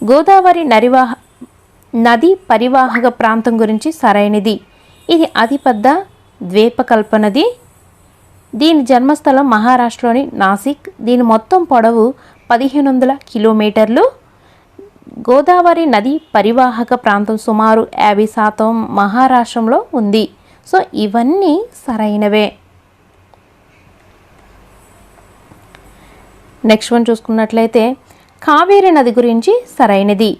గోదావరి నరివాహ నది పరివాహక ప్రాంతం గురించి సరైనది. ఇది అతిపెద్ద ద్వీపకల్ప నది. దీని జన్మస్థలం మహారాష్ట్రలోని నాసిక్. దీని మొత్తం పొడవు పదిహేను వందల కిలోమీటర్లు. గోదావరి నది పరివాహక ప్రాంతం సుమారు యాభై శాతం మహారాష్ట్రంలో ఉంది. సో ఇవన్నీ సరైనవే. నెక్స్ట్ వన్ చూసుకున్నట్లయితే కావేరి నది గురించి సరైనది.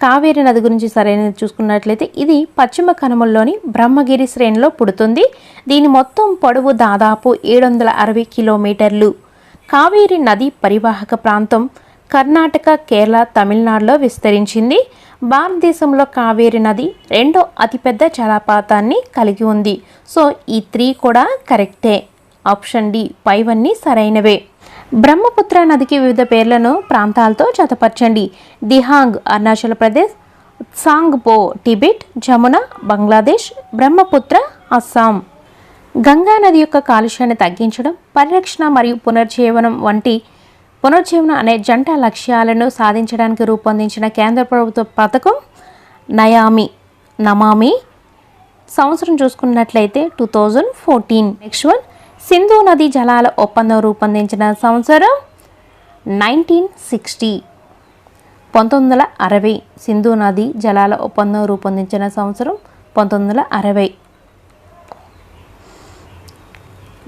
కావేరి నది గురించి సరైనది చూసుకున్నట్లయితే ఇది పశ్చిమ కనుమల్లోని బ్రహ్మగిరి శ్రేణిలో పుడుతుంది. దీని మొత్తం పొడవు దాదాపు ఏడు వందల అరవై కిలోమీటర్లు. కావేరి నది పరివాహక ప్రాంతం కర్ణాటక కేరళ తమిళనాడులో విస్తరించింది. భారతదేశంలో కావేరి నది రెండో అతిపెద్ద జలపాతాన్ని కలిగి ఉంది. సో ఈ త్రీ కూడా కరెక్టే. ఆప్షన్ డి పైవన్నీ సరైనవే. బ్రహ్మపుత్ర నదికి వివిధ పేర్లను ప్రాంతాలతో జతపరచండి. దిహాంగ్ అరుణాచల్ ప్రదేశ్ సాంగ్పో టిబెట్ జమున బంగ్లాదేశ్ బ్రహ్మపుత్ర అస్సాం. గంగా నది యొక్క కాలుష్యాన్ని తగ్గించడం పరిరక్షణ మరియు పునర్జీవనం వంటి పునర్జీవనం అనే జంట లక్ష్యాలను సాధించడానికి రూపొందించిన కేంద్ర ప్రభుత్వ పథకం నయామి నమామి. సంవత్సరం చూసుకున్నట్లయితే two thousand fourteen next one Sindhu నది జలాల ఒప్పందం రూపొందించిన సంవత్సరం నైన్టీన్ సిక్స్టీ. పంతొమ్మిది వందల అరవై సింధు నది జలాల ఒప్పందం రూపొందించిన సంవత్సరం పంతొమ్మిది వందల అరవై.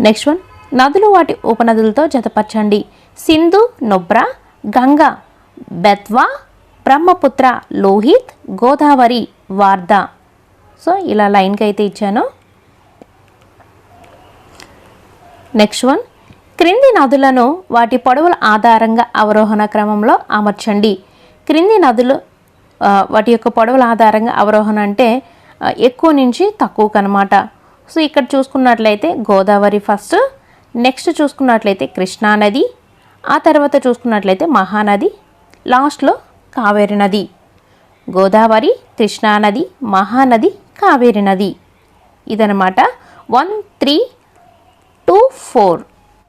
Next one. నదులు వాటి ఉపనదులతో జతపరచండి. సింధు నొబ్రా గంగా బెత్వా బ్రహ్మపుత్ర లోహిత్ గోదావరి వార్దా సో ఇలా లైన్కి అయితే ఇచ్చాను. నెక్స్ట్ వన్ క్రింది నదులను వాటి పొడవుల ఆధారంగా అవరోహణ క్రమంలో అమర్చండి. క్రింది నదులు వాటి యొక్క పొడవుల ఆధారంగా అవరోహణ అంటే ఎక్కువ నుంచి తక్కువకు అనమాట సో ఇక్కడ చూసుకున్నట్లయితే గోదావరి ఫస్ట్ నెక్స్ట్ చూసుకున్నట్లయితే కృష్ణానది ఆ తర్వాత చూసుకున్నట్లయితే మహానది లాస్ట్లో కావేరి నది. గోదావరి కృష్ణానది మహానది కావేరి నది. ఇదనమాట వన్ త్రీ టూ ఫోర్